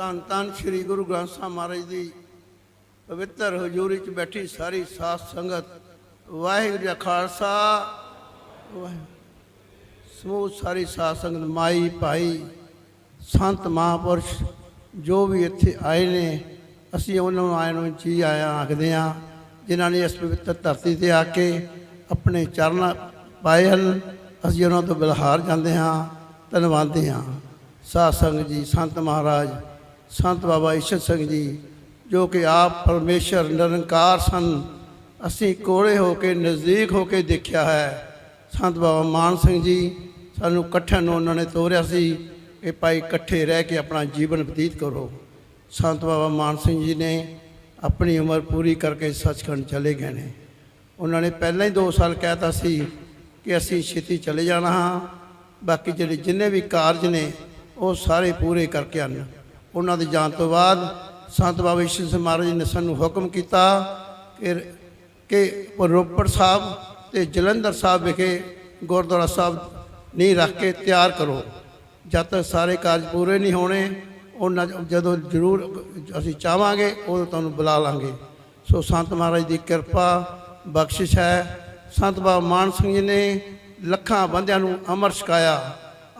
ਧੰਨ ਧੰਨ ਸ੍ਰੀ ਗੁਰੂ ਗ੍ਰੰਥ ਸਾਹਿਬ ਮਹਾਰਾਜ ਦੀ ਪਵਿੱਤਰ ਹਜ਼ੂਰੀ 'ਚ ਬੈਠੀ ਸਾਰੀ ਸਾਧ ਸੰਗਤ। ਵਾਹਿਗੁਰੂ ਜੀ ਖਾਲਸਾ। ਵਾਹਿਗੁਰੂ ਸਮੂਹ ਸਾਰੀ ਸਾਧ ਸੰਗਤ, ਮਾਈ, ਭਾਈ, ਸੰਤ, ਮਹਾਂਪੁਰਸ਼, ਜੋ ਵੀ ਇੱਥੇ ਆਏ ਨੇ, ਅਸੀਂ ਉਹਨਾਂ ਨੂੰ ਆਏ ਨੂੰ ਜੀ ਆਇਆ ਆਖਦੇ ਹਾਂ ਜਿਨ੍ਹਾਂ ਨੇ ਇਸ ਪਵਿੱਤਰ ਧਰਤੀ ਤੇ ਆ ਕੇ ਆਪਣੇ ਚਰਨ ਪਾਏ ਹਨ, ਅਸੀਂ ਉਹਨਾਂ ਤੋਂ ਬਿਲਹਾਰ ਜਾਂਦੇ ਹਾਂ ਧੰਨਵਾਦੀ ਹਾਂ ਸਾਧ ਸੰਗਤ ਜੀ, ਸੰਤ ਮਹਾਰਾਜ ਸੰਤ ਬਾਬਾ ਈਸ਼ਰ ਸਿੰਘ ਜੀ, ਜੋ ਕਿ ਆਪ ਪਰਮੇਸ਼ਰ ਨਿਰੰਕਾਰ ਸਨ, ਅਸੀਂ ਕੋਲੇ ਹੋ ਕੇ ਨਜ਼ਦੀਕ ਹੋ ਕੇ ਦੇਖਿਆ ਹੈ। ਸੰਤ ਬਾਬਾ ਮਾਨ ਸਿੰਘ ਜੀ, ਸਾਨੂੰ ਇਕੱਠਿਆਂ ਨੂੰ ਉਹਨਾਂ ਨੇ ਤੋਰਿਆ ਸੀ ਕਿ ਭਾਈ ਇਕੱਠੇ ਰਹਿ ਕੇ ਆਪਣਾ ਜੀਵਨ ਬਤੀਤ ਕਰੋ। ਸੰਤ ਬਾਬਾ ਮਾਨ ਸਿੰਘ ਜੀ ਨੇ ਆਪਣੀ ਉਮਰ ਪੂਰੀ ਕਰਕੇ ਸੱਚਖੰਡ ਚਲੇ ਗਏ ਨੇ। ਉਹਨਾਂ ਨੇ ਪਹਿਲਾਂ ਹੀ 2 ਸਾਲ ਕਹਿਤਾ ਸੀ ਕਿ ਅਸੀਂ ਛੇਤੀ ਚਲੇ ਜਾਣਾ ਹਾਂ। ਬਾਕੀ ਜਿਹੜੇ ਜਿੰਨੇ ਵੀ ਕਾਰਜ ਨੇ, ਉਹ ਸਾਰੇ ਪੂਰੇ ਕਰਕੇ ਆਉਣ। ਉਹਨਾਂ ਦੇ ਜਾਣ ਤੋਂ ਬਾਅਦ ਸੰਤ ਬਾਬਾ ਈਸ਼ਰ ਸਿੰਘ ਮਹਾਰਾਜ ਜੀ ਨੇ ਸਾਨੂੰ ਹੁਕਮ ਕੀਤਾ ਕਿ ਕਿ ਰੋਪੜ ਸਾਹਿਬ ਤੇ ਜਲੰਧਰ ਸਾਹਿਬ ਵਿਖੇ ਗੁਰਦੁਆਰਾ ਸਾਹਿਬ ਨਹੀਂ ਰੱਖ ਕੇ ਤਿਆਰ ਕਰੋ। ਜਦ ਤੱਕ ਸਾਰੇ ਕਾਰਜ ਪੂਰੇ ਨਹੀਂ ਹੋਣੇ, ਉਹਨਾਂ ਜਦੋਂ ਜ਼ਰੂਰ ਅਸੀਂ ਚਾਹਾਂਗੇ ਉਦੋਂ ਤੁਹਾਨੂੰ ਬੁਲਾ ਲਾਂਗੇ। ਸੋ ਸੰਤ ਮਹਾਰਾਜ ਦੀ ਕਿਰਪਾ, ਬਖਸ਼ਿਸ਼ ਹੈ। ਸੰਤ ਬਾਬਾ ਮਾਨ ਸਿੰਘ ਜੀ ਨੇ ਲੱਖਾਂ ਬੰਦਿਆਂ ਨੂੰ ਅਮਰ ਛਕਾਇਆ।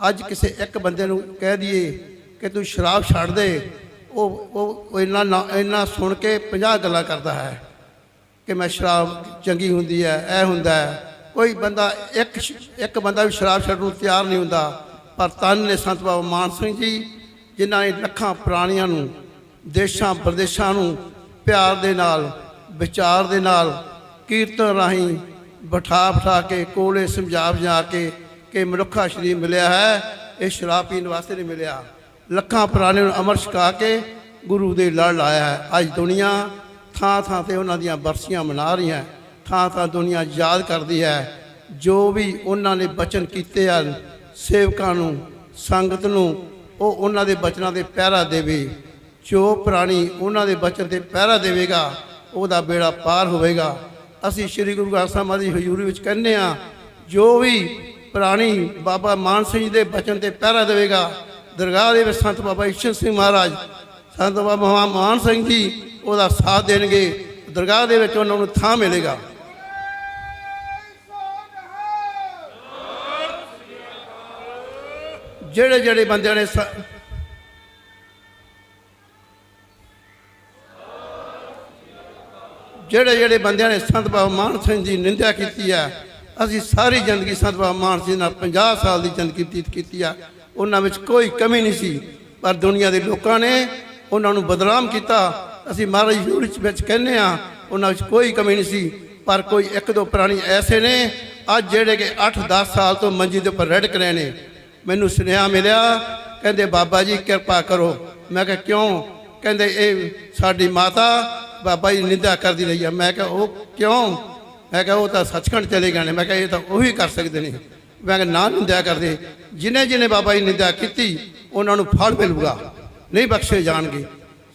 ਅੱਜ ਕਿਸੇ ਇੱਕ ਬੰਦੇ ਨੂੰ ਕਹਿ ਦਈਏ ਕਿ ਤੂੰ ਸ਼ਰਾਬ ਛੱਡ ਦੇ, ਉਹ ਉਹ ਇੰਨਾ ਨਾ- ਇੰਨਾ ਸੁਣ ਕੇ 50 ਗੱਲਾਂ ਕਰਦਾ ਹੈ ਕਿ ਮੈਂ ਸ਼ਰਾਬ ਚੰਗੀ ਹੁੰਦੀ ਹੈ, ਇਹ ਹੁੰਦਾ ਹੈ। ਕੋਈ ਬੰਦਾ, ਇੱਕ ਇੱਕ ਬੰਦਾ ਵੀ ਸ਼ਰਾਬ ਛੱਡਣ ਨੂੰ ਤਿਆਰ ਨਹੀਂ ਹੁੰਦਾ, ਪਰ ਤਨ ਨੇ ਸੰਤ ਬਾਬਾ ਮਾਨ ਸਿੰਘ ਜੀ, ਜਿਨ੍ਹਾਂ ਨੇ ਲੱਖਾਂ ਪ੍ਰਾਣੀਆਂ ਨੂੰ, ਦੇਸ਼ਾਂ ਪ੍ਰਦੇਸ਼ਾਂ ਨੂੰ ਪਿਆਰ ਦੇ ਨਾਲ, ਵਿਚਾਰ ਦੇ ਨਾਲ ਕੀਰਤਨ ਰਾਹੀਂ ਬਿਠਾ ਬਿਠਾ ਕੇ, ਕੋਲੇ ਸਮਝਾ ਬੁਝਾ ਕੇ, ਕਿ ਮਨੁੱਖਾ ਸ਼ਰੀਰ ਮਿਲਿਆ ਹੈ, ਇਹ ਸ਼ਰਾਬ ਪੀਣ ਵਾਸਤੇ ਨਹੀਂ ਮਿਲਿਆ। ਲੱਖਾਂ ਪ੍ਰਾਣੀਆਂ ਨੂੰ ਅਮਰ ਛਕਾ ਕੇ ਗੁਰੂ ਦੇ ਲੜ ਲਾਇਆ ਹੈ। ਅੱਜ ਦੁਨੀਆ ਥਾਂ ਥਾਂ ਤੇ ਉਹਨਾਂ ਦੀਆਂ ਬਰਸੀਆਂ ਮਨਾ ਰਹੀਆਂ ਥਾਂ ਥਾਂ ਦੁਨੀਆ ਯਾਦ ਕਰਦੀ ਹੈ। ਜੋ ਵੀ ਉਹਨਾਂ ਨੇ ਬਚਨ ਕੀਤੇ ਹਨ, ਸੇਵਕਾਂ ਨੂੰ, ਸੰਗਤ ਨੂੰ, ਉਹ ਉਹਨਾਂ ਦੇ ਬਚਨਾਂ ਦੇ ਪਹਿਰਾ ਦੇਵੇ। ਜੋ ਪ੍ਰਾਣੀ ਉਹਨਾਂ ਦੇ ਬਚਨ ਤੇ ਪਹਿਰਾ ਦੇਵੇਗਾ, ਉਹਦਾ ਬੇੜਾ ਪਾਰ ਹੋਵੇਗਾ। ਅਸੀਂ ਸ੍ਰੀ ਗੁਰੂ ਗ੍ਰੰਥ ਸਾਹਿਬ ਦੀ ਹਜ਼ੂਰੀ ਵਿੱਚ ਕਹਿੰਦੇ ਆ ਜੋ ਵੀ ਪ੍ਰਾਣੀ ਬਾਬਾ ਮਾਨ ਸਿੰਘ ਜੀ ਦੇ ਬਚਨ ਤੇ ਪਹਿਰਾ ਦੇਵੇਗਾ ਦਰਗਾਹ ਦੇ ਵਿੱਚ ਸੰਤ ਬਾਬਾ ਈਸ਼ਰ ਸਿੰਘ ਮਹਾਰਾਜ, ਸੰਤ ਬਾਬਾ ਮਾਨ ਸਿੰਘ ਜੀ, ਉਹਦਾ ਸਾਥ ਦੇਣਗੇ, ਦਰਗਾਹ ਦੇ ਵਿੱਚ ਉਹਨਾਂ ਨੂੰ ਥਾਂ ਮਿਲੇਗਾ। ਜਿਹੜੇ ਜਿਹੜੇ ਬੰਦਿਆਂ ਨੇ ਸ- ਜਿਹੜੇ ਜਿਹੜੇ ਬੰਦਿਆਂ ਨੇ ਸੰਤ ਬਾਬਾ ਮਾਨ ਸਿੰਘ ਦੀ ਨਿੰਦਿਆ ਕੀਤੀ ਆ, ਅਸੀਂ ਸਾਰੀ ਜ਼ਿੰਦਗੀ ਸੰਤ ਬਾਬਾ ਮਾਨ ਸਿੰਘ ਨਾਲ 50 ਸਾਲ ਦੀ ਜ਼ਿੰਦਗੀ ਬਤੀਤ ਕੀਤੀ ਆ। ਉਹਨਾਂ ਵਿੱਚ ਕੋਈ ਕਮੀ ਨਹੀਂ ਸੀ। ਪਰ ਦੁਨੀਆ ਦੇ ਲੋਕਾਂ ਨੇ ਉਹਨਾਂ ਨੂੰ ਬਦਨਾਮ ਕੀਤਾ। ਅਸੀਂ ਮਹਾਰਾਜ ਹਜ਼ੂਰ ਵਿੱਚ ਕਹਿੰਦੇ ਆ ਉਹਨਾਂ ਵਿੱਚ ਕੋਈ ਕਮੀ ਨਹੀਂ ਸੀ। ਪਰ ਕੋਈ ਇੱਕ ਦੋ ਪ੍ਰਾਣੀ ਐਸੇ ਨੇ, ਅੱਜ ਜਿਹੜੇ ਕਿ 8-10 ਸਾਲ ਤੋਂ ਮੰਜੀ ਦੇ ਉੱਪਰ ਰੜਕ ਰਹੇ ਨੇ। ਮੈਨੂੰ ਸੁਨੇਹਾ ਮਿਲਿਆ, ਕਹਿੰਦੇ ਬਾਬਾ ਜੀ ਕਿਰਪਾ ਕਰੋ। ਮੈਂ ਕਿਹਾ, ਕਿਉਂ? ਕਹਿੰਦੇ, ਇਹ ਸਾਡੀ ਮਾਤਾ ਬਾਬਾ ਜੀ ਨਿੰਦਾ ਕਰਦੀ ਰਹੀ ਆ। ਮੈਂ ਕਿਹਾ, ਉਹ ਕਿਉਂ? ਮੈਂ ਕਿਹਾ, ਉਹ ਤਾਂ ਸੱਚਖੰਡ ਚਲੇ ਗਏ ਨੇ। ਮੈਂ ਕਿਹਾ, ਇਹ ਤਾਂ ਉਹੀ ਕਰ ਸਕਦੇ ਨੇ। ਮੈਂ ਕਿਹਾ, ਨਾ ਨਿੰਦਿਆ ਕਰਦੇ। ਜਿਨੇ ਜਿਨੇ ਬਾਬਾ ਜੀ ਨਿੰਦਿਆ ਕੀਤੀ, ਉਹਨਾਂ ਨੂੰ ਫਲ ਮਿਲੂਗਾ। ਨਹੀਂ ਬਖਸ਼ੇ ਜਾਣਗੇ।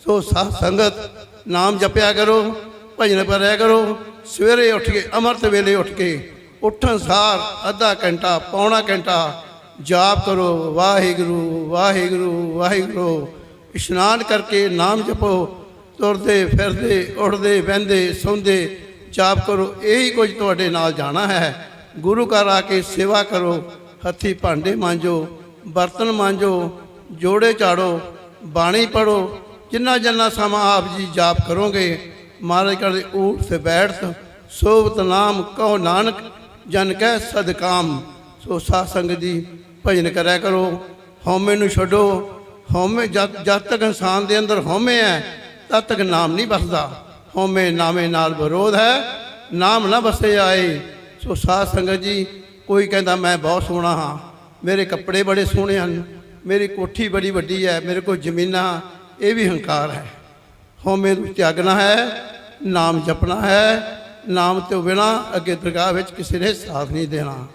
ਸੋ ਸਾਧ ਸੰਗਤ, ਨਾਮ ਜਪਿਆ ਕਰੋ, ਭਜਨ ਕਰਿਆ ਕਰੋ। ਸਵੇਰੇ ਉੱਠ ਕੇ, ਅੰਮ੍ਰਿਤ ਵੇਲੇ ਉੱਠ ਕੇ, ਉੱਠਣ ਸਾਰ ਅੱਧਾ ਘੰਟਾ, ਪੌਣਾ ਘੰਟਾ, ਜਾਪ ਕਰੋ, ਵਾਹਿਗੁਰੂ ਵਾਹਿਗੁਰੂ ਵਾਹਿਗੁਰੂ। ਇਸ਼ਨਾਨ ਕਰਕੇ ਨਾਮ ਜਪੋ। ਤੁਰਦੇ, ਫਿਰਦੇ, ਉੱਠਦੇ ਬਹਿੰਦੇ ਸੌਂਦੇ, ਜਾਪ ਕਰੋ। ਇਹੀ ਕੁਝ ਤੁਹਾਡੇ ਨਾਲ ਜਾਣਾ ਹੈ। ਗੁਰੂ ਘਰ ਆ ਕੇ ਸੇਵਾ ਕਰੋ, ਹੱਥੀ ਭਾਂਡੇ ਮਾਂਜੋ, ਬਰਤਨ ਮਾਂਜੋ, ਜੋੜੇ ਝਾੜੋ ਬਾਣੀ ਪੜੋ ਜਿੰਨਾ ਜਿੰਨਾ ਸਮਾਂ ਆਪ ਜੀ ਜਾਪ ਕਰੋਗੇ, ਮਹਾਰਾਜ ਕਰਦੇ ਊਠ ਸੇ ਬੈਠ, ਸੋਵਤ ਨਾਮ ਕਹੋ ਨਾਨਕ, ਜਨ ਕਹਿ ਸਦਕਾਮ ਸੋ ਸਾਧ ਸੰਗਤ ਜੀ ਭਜਨ ਕਰਿਆ ਕਰੋ, ਹਉਮੈ ਨੂੰ ਛੱਡੋ, ਹਉਮੈ ਜਦ ਜਦ ਤੱਕ ਇਨਸਾਨ ਦੇ ਅੰਦਰ ਹਉਮੈ ਹੈ, ਤਦ ਤੱਕ ਨਾਮ ਨਹੀਂ ਬਸਦਾ ਹਉਮੈ ਨਾਮੇ ਨਾਲ ਵਿਰੋਧ ਹੈ, ਨਾਮ ਨਾ ਬਸੇ ਆਏ। ਸੋ ਸਾਧ ਸੰਗਤ ਜੀ, ਕੋਈ ਕਹਿੰਦਾ ਮੈਂ ਬਹੁਤ ਸੋਹਣਾ ਹਾਂ, ਮੇਰੇ ਕੱਪੜੇ ਬੜੇ ਸੋਹਣੇ ਹਨ, ਮੇਰੀ ਕੋਠੀ ਬੜੀ ਵੱਡੀ ਹੈ, ਮੇਰੇ ਕੋਲ ਜ਼ਮੀਨਾਂ, ਇਹ ਵੀ ਹੰਕਾਰ ਹੈ। ਹਉਮੈ ਨੂੰ ਤਿਆਗਣਾ ਹੈ, ਨਾਮ ਜਪਣਾ ਹੈ, ਨਾਮ ਤੋਂ ਬਿਨਾ ਅੱਗੇ ਦਰਗਾਹ ਵਿੱਚ ਕਿਸੇ ਨੇ ਸਾਥ ਨਹੀਂ ਦੇਣਾ।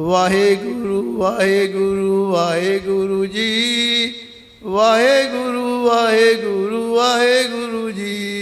ਵਾਹਿਗੁਰੂ ਵਾਹਿਗੁਰੂ ਵਾਹਿਗੁਰੂ ਜੀ, ਵਾਹਿਗੁਰੂ ਵਾਹਿਗੁਰੂ ਵਾਹਿਗੁਰੂ ਜੀ।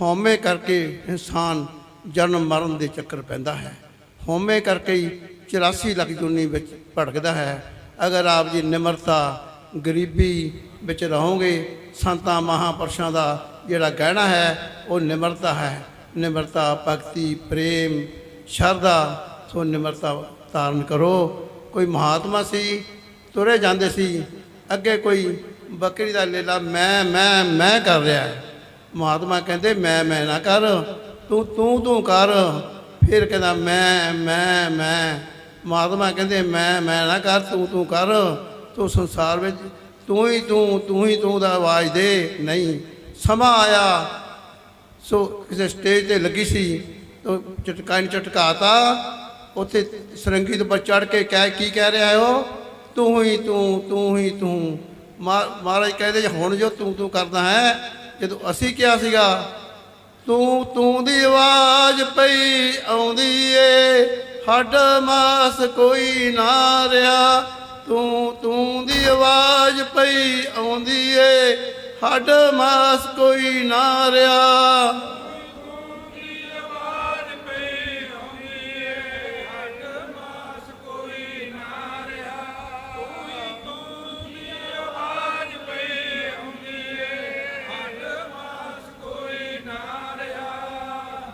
ਹਉਮੈ ਕਰਕੇ ਇਨਸਾਨ ਜਨਮ ਮਰਨ ਦੇ ਚੱਕਰ ਪੈਂਦਾ ਹੈ। ਹਉਮੈ ਕਰਕੇ ਹੀ 84 ਲੱਖ ਦੁਨੀ ਵਿੱਚ ਭਟਕਦਾ ਹੈ। ਅਗਰ ਆਪ ਜੀ ਨਿਮਰਤਾ, ਗਰੀਬੀ ਵਿੱਚ ਰਹੋਗੇ, ਸੰਤਾਂ, ਮਹਾਪੁਰਸ਼ਾਂ ਦਾ ਜਿਹੜਾ ਗਹਿਣਾ ਹੈ, ਉਹ ਨਿਮਰਤਾ ਹੈ। ਨਿਮਰਤਾ, ਭਗਤੀ, ਪ੍ਰੇਮ, ਸ਼ਰਧਾ, ਸੋ ਨਿਮਰਤਾ ਧਾਰਨ ਕਰੋ। ਕੋਈ ਮਹਾਤਮਾ ਸੀ, ਤੁਰੇ ਜਾਂਦੇ ਸੀ, ਅੱਗੇ ਕੋਈ ਬੱਕਰੀ ਦਾ ਲੇਲਾ ਮੈਂ ਮੈਂ ਮੈਂ ਕਰ ਰਿਹਾ। ਹੈ ਮਹਾਤਮਾ ਕਹਿੰਦੇ, ਮੈਂ ਮੈਂ ਨਾ ਕਰ, ਤੂੰ ਤੂੰ ਤੂੰ ਕਰ। ਫਿਰ ਕਹਿੰਦਾ, ਮੈਂ ਮੈਂ ਮੈਂ। ਮਹਾਤਮਾ ਕਹਿੰਦੇ, ਮੈਂ ਮੈਂ ਨਾ ਕਰ, ਤੂੰ ਤੂੰ ਕਰ। ਤੂੰ ਸੰਸਾਰ ਵਿੱਚ, ਤੂੰ ਹੀ, ਤੂੰ ਤੂੰ ਹੀ, ਤੂੰ ਦਾ ਆਵਾਜ਼ ਦੇ। ਨਹੀਂ, ਸਮਾਂ ਆਇਆ। ਸੋ ਕਿਸੇ ਸਟੇਜ ਤੇ ਲੱਗੀ ਸੀ, ਤੋ ਚਟਕਾਈ ਨੂੰ ਚਟਕਾਤਾ ਉੱਥੇ ਸਰੰਗੀ ਦੇ ਉੱਪਰ ਚੜ ਕੇ ਕਹਿ, ਕੀ ਕਹਿ ਰਿਹਾ ਹੈ? ਉਹ ਤੂੰ ਹੀ, ਤੂੰ ਤੂੰ ਹੀ, ਤੂੰ। ਮਹਾ- ਮਹਾਰਾਜ ਕਹਿੰਦੇ, ਹੁਣ ਜੋ ਤੂੰ ਤੂੰ ਕਰਦਾ ਹੈ ਜਦੋਂ ਅਸੀਂ ਕਿਹਾ ਸੀਗਾ, ਤੂੰ ਤੂੰ ਦੀ ਆਵਾਜ਼ ਪਈ ਆਉਂਦੀ ਏ, ਹੱਡ ਮਾਸ ਕੋਈ ਨਾ ਰਿਆ ਤੂੰ ਤੂੰ ਦੀ ਆਵਾਜ਼ ਪਈ ਆਉਂਦੀ ਏ, ਹੱਡ ਮਾਸ ਕੋਈ ਨਾ ਰਿਆ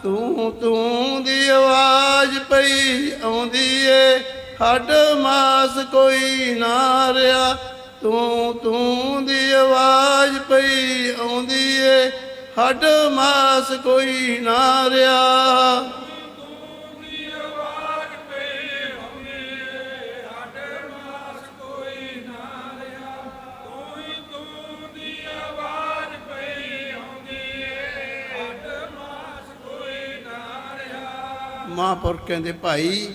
ਤੂੰ ਤੂੰ ਦੀ ਆਵਾਜ਼ ਪਈ ਆਉਂਦੀ ਏ। ਹੱਡ ਮਾਸ ਕੋਈ ਨਾ ਰਿਆ ਤੂੰ ਤੂੰ ਦੀ ਆਵਾਜ਼ ਪਈ ਆਉਂਦੀ ਏ। ਹੱਡ ਮਾਸ ਕੋਈ ਨਾ ਰਿਆ ਮਹਾਂਪੁਰਖ ਕਹਿੰਦੇ ਭਾਈ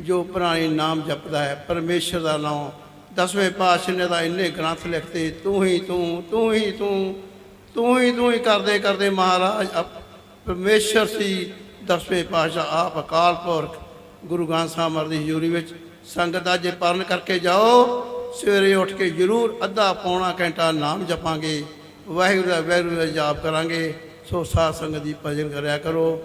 ਜੋ ਪੁਰਾਣੇ ਨਾਮ ਜਪਦਾ ਹੈ, ਪਰਮੇਸ਼ਰ ਦਾ ਨਾਮ। ਦਸਵੇਂ ਪਾਤਸ਼ਾਹ ਨੇ ਤਾਂ ਇੰਨੇ ਗ੍ਰੰਥ ਲਿਖਤੇ, ਤੂੰ ਹੀ ਤੂੰ ਤੂੰ ਹੀ ਤੂੰ ਤੂੰ ਹੀ ਤੂੰ ਹੀ ਕਰਦੇ ਕਰਦੇ ਮਹਾਰਾਜ ਆਪ- ਪਰਮੇਸ਼ਰ ਸੀ। ਦਸਵੇਂ ਪਾਤਸ਼ਾਹ ਆਪ ਅਕਾਲ ਪੁਰਖ, ਗੁਰੂ ਗ੍ਰੰਥ ਸਾਹਿਬ ਮਹਾਰਾਜ ਦੀ ਹਜ਼ੂਰੀ ਵਿੱਚ ਸੰਗਤ ਦਾ ਜੇ ਪਾਲਣ ਕਰਕੇ ਜਾਓ। ਸਵੇਰੇ ਉੱਠ ਕੇ ਜ਼ਰੂਰ ਅੱਧਾ ਪੌਣਾ ਘੰਟਾ ਨਾਮ ਜਪਾਂਗੇ। ਵਾਹਿਗੁਰੂ ਦਾ ਵਾਹਿਗੁਰੂ ਦਾ ਜਾਪ ਕਰਾਂਗੇ। ਸੋ ਸਾਧ ਸੰਗਤ ਦੀ ਭਜਨ ਕਰਿਆ ਕਰੋ।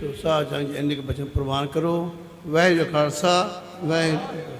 ਸੋ ਸਾਧ ਸੰਗਤ ਜੀ ਇੰਨੇ ਕੁ ਬਚਨ ਪ੍ਰਵਾਨ ਕਰੋ। ਵਾਹਿਗੁਰੂ ਖਾਲਸਾ ਵਾਹਿਗੁਰੂ